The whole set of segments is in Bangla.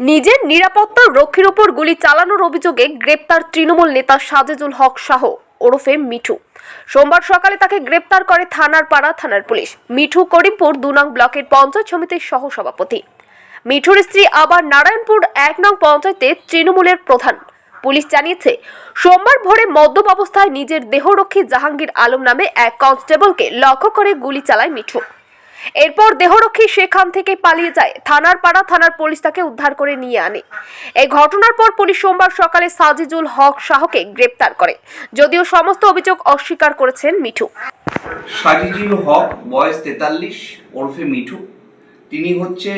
নিজের নিরাপত্তা রক্ষীর ওপর গুলি চালানোর অভিযোগে গ্রেপ্তার তৃণমূল নেতা সাজেজুল হক শাহ ওরফে মিঠু। সোমবার সকালে তাকে গ্রেপ্তার করে থানার পাড়া থানার পুলিশ। মিঠু করিমপুর দুনং ব্লকের পঞ্চায়েত সমিতির সহসভাপতি। মিঠুর স্ত্রী আবার নারায়ণপুর এক নং পঞ্চায়েতে তৃণমূলের প্রধান। পুলিশ জানিয়েছে, সোমবার ভোরে মদ্যপ অবস্থায় নিজের দেহরক্ষী জাহাঙ্গীর আলম নামে এক কনস্টেবলকে লক্ষ্য করে গুলি চালায় মিঠু। এরপর দেহরক্ষী সেখান থেকে পালিয়ে যায়। থানার পাড়া থানার পুলিশ তাকে উদ্ধার করে নিয়ে আনে। এই ঘটনার পর পুলিশ সোমবার সকালে সাজিজুল হক শাহকে গ্রেপ্তার করে। যদিও সমস্ত অভিযোগ অস্বীকার করেছেন মিঠু। সাজিজুল হক বয়স তেতাল্লিশ, ওরফে মিঠু। তিনি হচ্ছে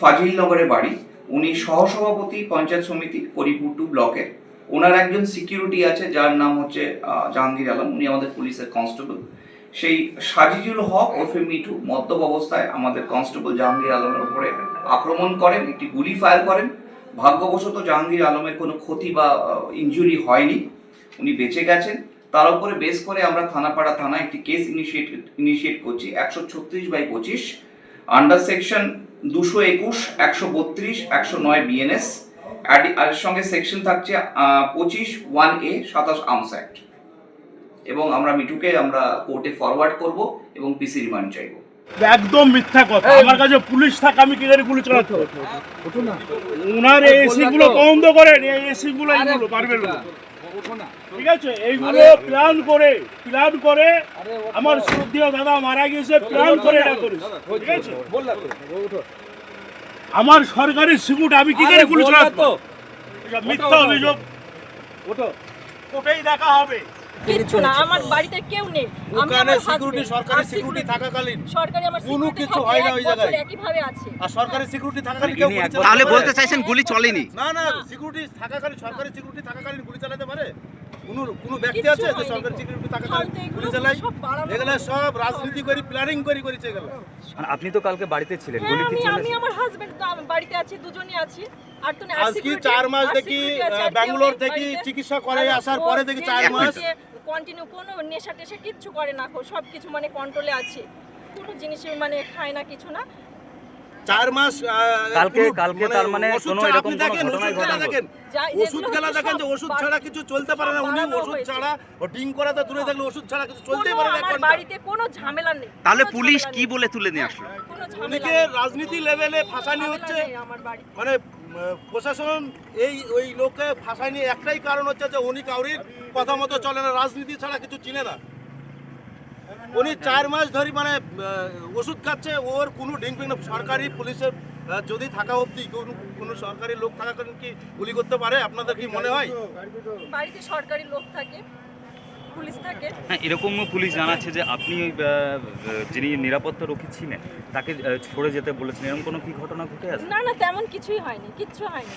ফাজিলনগরে বাড়ি। উনি সহসভাপতি, পঞ্চায়েত সমিতি করিপুর টু ব্লকের। ওনার একজন সিকিউরিটি আছে, যার নাম হচ্ছে জাহাঙ্গীর আলম। উনি আমাদের পুলিশের কনস্টেবল সেই সাজিজুল হক ওরফে মিঠু মদ্যপ অবস্থায় আমাদের কনস্টেবল জাহাঙ্গীর আলমের উপরে আক্রমণ করেন, একটি গুলি ফায়ার করেন। ভাগ্যবশত জাহাঙ্গীর আলমের কোনো ক্ষতি বা ইনজুরি হয়নি। উনি বেঁচে গেছেন। তার উপরে বেস করে আমরা থানাপাড়া থানায় একটি কেস ইনিশিয়েট ইনিশিয়েট করছি, একশো ছত্রিশ বাই পঁচিশ আন্ডার সেকশন দুশো একুশ, একশো বত্রিশ, একশো নয় বিএনএস এর সঙ্গে সেকশন থাকছে পঁচিশ ওয়ান এ সাতাশ আর্মস অ্যাক্ট এবং আমরা মিঠুকে আমরা কোর্টে ফরওয়ার্ড করব এবং পিসি রিমান্ড চাইব। একদম মিথ্যা কথা। আমার কাছে পুলিশ থাকে আমি কি করে গুলি চালাতে ওনার এসি গুলো বন্ধ করেন এই এসি গুলো এইগুলো পারবেন না। ঠিক আছে? এইগুলো প্ল্যান করে প্ল্যান করে আমার শ্রদ্ধেয় দাদা মারা গিয়েছে প্ল্যান করে এটা করিস ঠিক আছে? আমার সরকারি সিকিউরিটি আমি কি করে গুলি এটা মিথ্যা অভিযোগ। কোটেই দেখা হবে। কিচ্ছু না আমার বাড়িতে কেউ নেই। আমি ওখানে আমার সিকিউরিটি husband, সরকারি আর সিকিউরিটি থাকাকালীন সরকারি আমার কোনো security কিছু থাকে, হয় না এক বছর জায়গায়। একইভাবে আছে। আর সরকারি সিকিউরিটি থাকাকালীন কেউ গুলি চালাতে তাহলে পারে? বলতে চাইছেন গুলি চলেনি? না না সিকিউরিটি থাকাকালীন সরকারি সিকিউরিটি থাকাকালীন গুলি চালাতে পারে? কোনো কোনো ব্যক্তি কিচ্ছু আছে যে হয়নি। সরকারি সিকিউরিটি থাকাকালীন ফালতু এগুলো চালায় সব বাড়ানো এগুলো সব রাজনীতি করে প্ল্যানিং করে করেছে এগুলো। আপনি তো কালকে বাড়িতে ছিলেন হ্যাঁ গুলি কি আমি আমি আমার হাজবেন্ড বাড়িতে আছি দুজনই আছি। আর তো না, আর আজকে security- চার মাস আর দেখি security আছে, আর কেউ ব্যাঙ্গালোর থেকে চিকিৎসা করে আসার পরে দেখি চার মাস। কন্টিনিউ কোনো নেশা টেশা কিচ্ছু করে না সব কিছু মানে কন্ট্রোলে আছে। কোনো জিনিস মানে খায় না কিছু না। চার মাস আহ, কালকে- কালকে তার মানে কোনো এরকম আপনি কোনো দেখেন ঘটনাই ওষুধ খেলা ঘটেনি। দেখেন। ওষুধ খেলা দেখেন যে ওষুধ ছাড়া কিছু চলতে পারে না উনি ওষুধ ছাড়া ও ডিং করা তো দূরে থাকলে ওষুধ ছাড়া কিছু পারে না। বাড়িতে কোনো ঝামেলা নেই। তাহলে পুলিশ কি বলে তুলে নিয়ে আসলো? কোনো ঝামেলা রাজনীতি লেভেলে ফাঁসানি হচ্ছে। আমার বাড়ি মানে প্রশাসন এই ওই লোককে ফাঁসায়নি। একটাই কারণ হচ্ছে যে উনি কাউরির কথা মতো চলে না, রাজনীতি ছাড়া কিছু চিনে না। উনি চার মাস ধরে মানে ওষুধ খাচ্ছে, ওর কোনো ডিং ফিং না। সরকারি পুলিশের যদি থাকা কোনো কোনো সরকারি লোক থাকাকালীন কি গুলি করতে পারে? আপনাদের কি মনে হয়? বাড়িতে সরকারি লোক থাকে। পুলিশ থাকে। হ্যাঁ এরকমও পুলিশ জানাচ্ছে যে আপনি ওই যিনি নিরাপত্তা রক্ষী ছিলেন তাকে ছড়ে যেতে বলেছেন। এরকম কোনো কি ঘটনা ঘটে আছে? না না তেমন কিছুই হয়নি কিচ্ছু হয়নি।